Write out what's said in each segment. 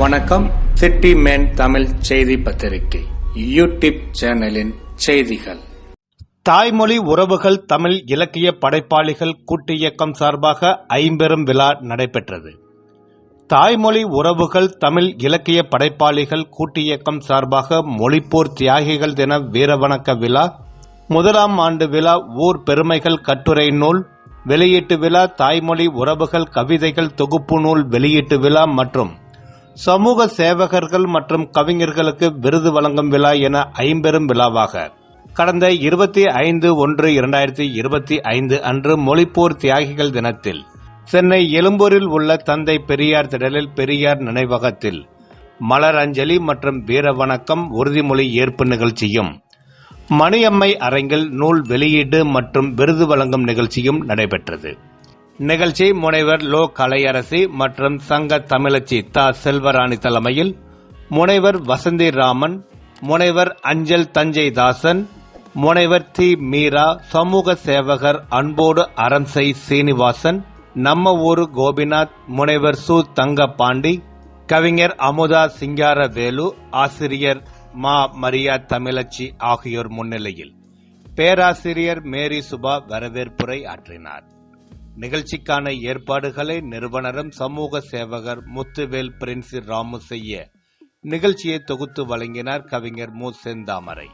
வணக்கம். City man Tamil செய்தி பத்திரிகை யூடியூப் சேனலின் செய்திகள். தாய்மொழி உறவுகள் தமிழ் இலக்கிய படைப்பாளிகள் கூட்டு இயக்கம் சார்பாக ஐம்பெரும் விழா நடைபெற்றது. தாய்மொழி உறவுகள் தமிழ் இலக்கிய படைப்பாளிகள் கூட்டு இயக்கம் சார்பாக மொழிப்போர் தியாகிகள் தின வீரவணக்க விழா முதலாம் ஆண்டு விழா ஊர் பெருமைகள் கட்டுரை நூல் வெளியீட்டு விழா தாய்மொழி உறவுகள் கவிதைகள் தொகுப்பு நூல் வெளியீட்டு விழா மற்றும் சமூக சேவகர்கள் மற்றும் கவிஞர்களுக்கு விருது வழங்கும் விழா என ஐம்பெரும் விழாவாக. கடந்த இருபத்தி ஐந்து ஒன்று இரண்டாயிரத்தி இருபத்தி ஐந்து அன்று மொழிப்போர் தியாகிகள் தினத்தில் சென்னை எழும்பூரில் உள்ள தந்தை பெரியார் திடலில் பெரியார் நினைவகத்தில் மலர் அஞ்சலி மற்றும் வீர வணக்கம் உறுதிமொழி ஏற்பு நிகழ்ச்சியும் மணியம்மை அரங்கில் நூல் வெளியீடு மற்றும் விருது வழங்கும் நிகழ்ச்சியும் நடைபெற்றது. நிகழ்ச்சி முனைவர் லோ கலையரசி மற்றும் சங்க தமிழச்சி த. செல்வராணி தலைமையில் முனைவர் வசந்தி ராமன் முனைவர் அஞ்சல் தஞ்சை தாசன் முனைவர் தி. மீரா சமூக சேவகர் அன்போடு அரம்சை சீனிவாசன் நம்ம ஊரு கோபிநாத் முனைவர் சு. தங்கபாண்டி கவிஞர் அமுதா சிங்காரவேலு ஆசிரியர் மா. மரியா தமிழச்சி ஆகியோர் முன்னிலையில். பேராசிரியர் மேரி சுபா வரவேற்புரை ஆற்றினார். நிகழ்ச்சிக்கான ஏற்பாடுகளை நிறுவனரும் சமூக சேவகர் முத்துவேல் பிரின்சி ராமு செய்ய நிகழ்ச்சியை தொகுத்து வழங்கினார் கவிஞர் மு. செந்தாமரை.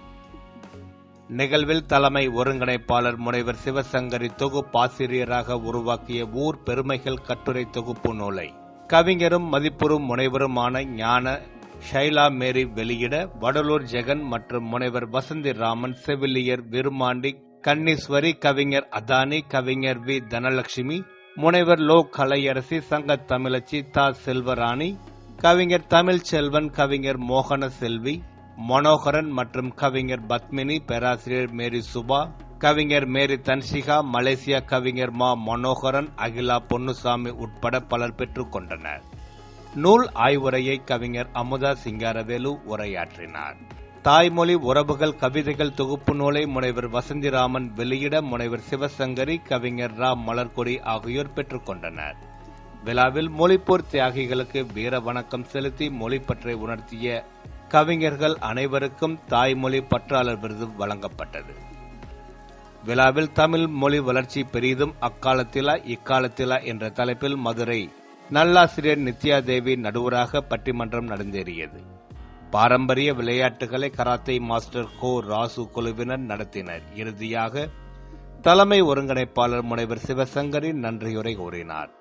நிகழ்வில் தலைமை ஒருங்கிணைப்பாளர் முனைவர் சிவசங்கரி தொகுப்பாசிரியராக உருவாக்கிய ஊர் பெருமைகள் கட்டுரை தொகுப்பு நூலை கவிஞரும் மதிப்புறும் முனைவருமான ஞான ஷைலா மேரி வெளியிட வடலூர் ஜெகன் மற்றும் முனைவர் வசந்தி ராமன் செவிலியர் விருமாண்டி கன்னீஸ்வரி கவிஞர் அதானி கவிஞர் வி. தனலட்சுமி முனைவர் லோ கலையரசி சங்க தமிழச்சி தா. செல்வராணி கவிஞர் தமிழ் செல்வன் கவிஞர் மோகன செல்வி மனோகரன் மற்றும் கவிஞர் பத்மினி பேராசிரியர் மேரி சுபா கவிஞர் மேரி தன்சிகா மலேசியா கவிஞர் மா. மனோகரன் அகிலா பொன்னுசாமி உட்பட பலர் பெற்றுக் கொண்டனர். நூல் ஆய்வுரையை கவிஞர் அமுதா சிங்காரவேலு உரையாற்றினார். தாய்மொழி உறவுகள் கவிதைகள் தொகுப்பு நூலை முனைவர் வசந்திராமன் வெளியிட முனைவர் சிவசங்கரி கவிஞர் ராம் மலர்கொடி ஆகியோர் பெற்றுக்கொண்டனர் விழாவில் மொழிப்போர் தியாகிகளுக்கு வீர வணக்கம் செலுத்தி மொழிப்பற்றை உணர்த்திய கவிஞர்கள் அனைவருக்கும் தாய்மொழி பற்றாளர் விருது வழங்கப்பட்டது. விழாவில் தமிழ் மொழி வளர்ச்சி பெரிதும் அக்காலத்திலா இக்காலத்திலா என்ற தலைப்பில் மதுரை நல்லாசிரியர் நித்யா தேவி நடுவராக பட்டிமன்றம் நடந்தேறியது. பாரம்பரிய விளையாட்டுகளை கராத்தே மாஸ்டர் கோ ராசு குழுவினர் நடத்தினர். இறுதியாக தலைமை ஒருங்கிணைப்பாளர் முனைவர் சிவசங்கரின் நன்றியுரை கூறினார்.